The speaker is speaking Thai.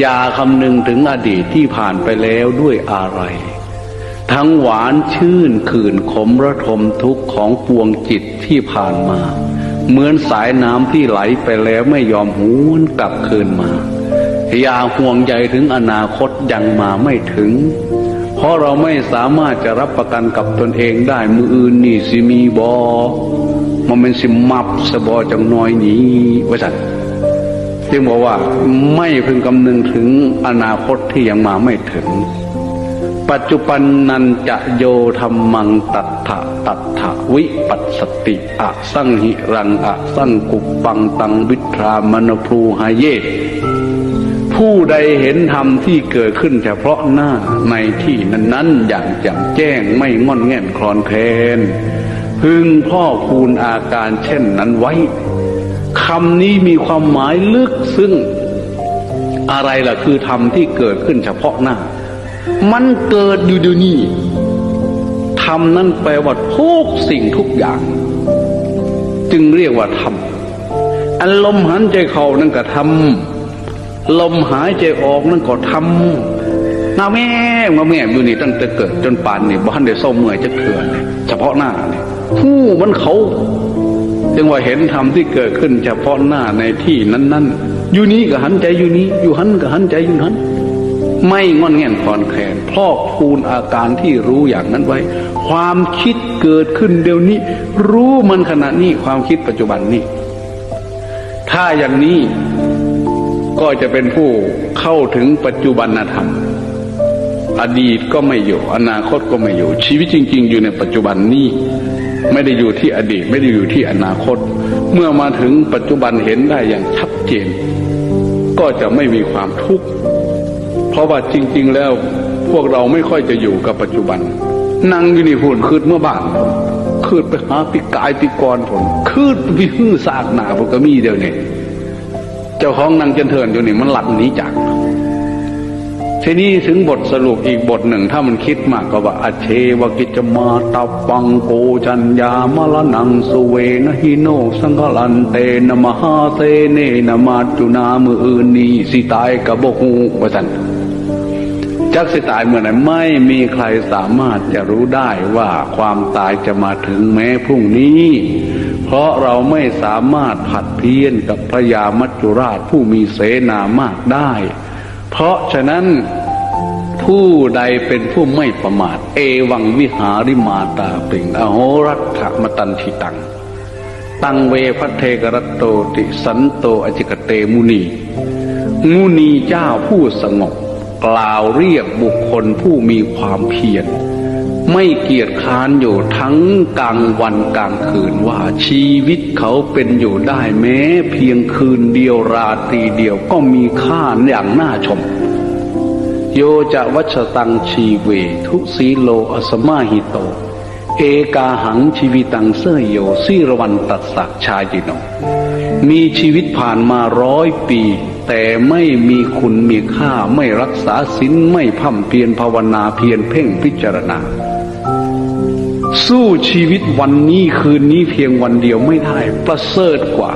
อย่าคำนึงถึงอดีตที่ผ่านไปแล้วด้วยอะไร ทั้งหวานชื่นขื่นขมระทมทุกข์ของปวงจิตที่ผ่านมา เหมือนสายน้ำที่ไหลไปแล้วไม่ยอมหวนกลับคืนมา อย่าห่วงใยถึงอนาคตยังมาไม่ถึง เพราะเราไม่สามารถจะรับประกันกับตนเองได้มืออื่นนี่สิมีบอมันเป็นสิมับสบอจังน้อยนี้ไว้สัตว์ จึงบอกว่าไม่พึงคำนึงถึงอนาคตที่ยังมาไม่ถึง ปัจจุบันนันจะโยธรรมังตัทธะตัทธะวิปัสสติอะสังหิรังอะสังกุปปังตังวิทรามนพลูหาเยผู้ใดเห็นธรรมที่เกิดขึ้นเฉพาะหน้าในที่นั้นๆ อย่างแจ่มแจ้งไม่งอนแง่นคลอนแคลนพึงพ่อคูณอาการเช่นนั้นไว้ คำนี้มีความหมายลึกซึ้งอะไรล่ะคือธรรมที่เกิดขึ้นเฉพาะหน้า มันเกิดอยู่เดี๋ยวนี้ธรรมนั้นแปลว่าทุกสิ่งทุกอย่าง จึงเรียกว่าธรรมอันลมหันใจเข้านั่นก็ธรรมลมหายใจออกนั่นก็ทำนาแม่มาแม่อยู่นี่ตั้งแต่เกิดจนป่านนี่บ้านเดี๋ยวเศร้าเมื่อยจะเถื่อนเฉพาะหน้าเนี่ยผู้มันเขา จึงว่าเห็นธรรมที่เกิดขึ้นเฉพาะหน้าในที่นั้น ๆ อยู่นี้ก็หันใจอยู่นี้ อยู่หันก็หันใจอยู่นั้น ไม่งอนแง่นคอนแคลนพอกพูนอาการที่รู้อย่างนั้นไว้ ความคิดเกิดขึ้นเดี๋ยวนี้ รู้มันขณะนี้ความคิดปัจจุบันนี้ถ้าอย่างนี้ก็จะเป็นผู้เข้าถึงปัจจุบันธรรม อดีตก็ไม่อยู่ อนาคตก็ไม่อยู่ ชีวิตจริง ๆ อยู่ในปัจจุบันนี้ ไม่ได้อยู่ที่อดีต ไม่ได้อยู่ที่อนาคต เมื่อมาถึงปัจจุบันเห็นได้อย่างชัดเจน ก็จะไม่มีความทุกข์เพราะว่าจริง ๆ แล้วพวกเราไม่ค่อยจะอยู่กับปัจจุบัน นั่งอยู่ในหุ่นคืดเมื่อบ้านคืดไปหาปีกายปีกรผลคืดวิหื้อซากหนาพวกก็มีเดียวเนี่ยเจ้าของนางเจนเทินอยู่นี่มันหลับหนีจาก ทีนี้ถึงบทสรุปอีกบทหนึ่งถ้ามันคิดมากก็ว่าอเชวกิจมาตับปังโกจัญญามลนังสุเวนะหิโนสังกลันเตนะมหาเตเนนะมาจุนามืออื่นนีสิตายกับบกูว่าสันจักสิตายเมื่อไหร่ไม่มีใครสามารถจะรู้ได้ว่าความตายจะมาถึงแม้พรุ่งนี้ เพราะเราไม่สามารถผัดเพี้ยนกับพระยามัจจุราชผู้มีเสนามากได้ เพราะฉะนั้นผู้ใดเป็นผู้ไม่ประมาท เอวังวิหาริมาตาปิง อโหรัตถมตันทิตัง ตังเวพัทเทกรัตโตติสันโตอจิกเตมุนี มุนีเจ้าผู้สงบ กล่าวเรียกบุคคลผู้มีความเพียร ไม่เกียจค้านอยู่ทั้งกลางวันกลางคืนว่าชีวิตเขาเป็นอยู่ได้แม้ เพียงคืนเดียวราตรีเดียวก็มีค่าอย่างน่าชม โยจะวัชตังชีเว ทุสีโลอสมาหิโต เอกาหังชีวิตังเสยโยสิรวันตัสสักชาจิโนมีชีวิตผ่านมาร้อยปี แต่ไม่มีคุณมีค่าไม่รักษาศีลไม่พั่มเพียรภาวนาเพียรเพ่งพิจารณา สู้ชีวิตวันนี้คืนนี้เพียงวันเดียวไม่ได้ ประเสริฐกว่า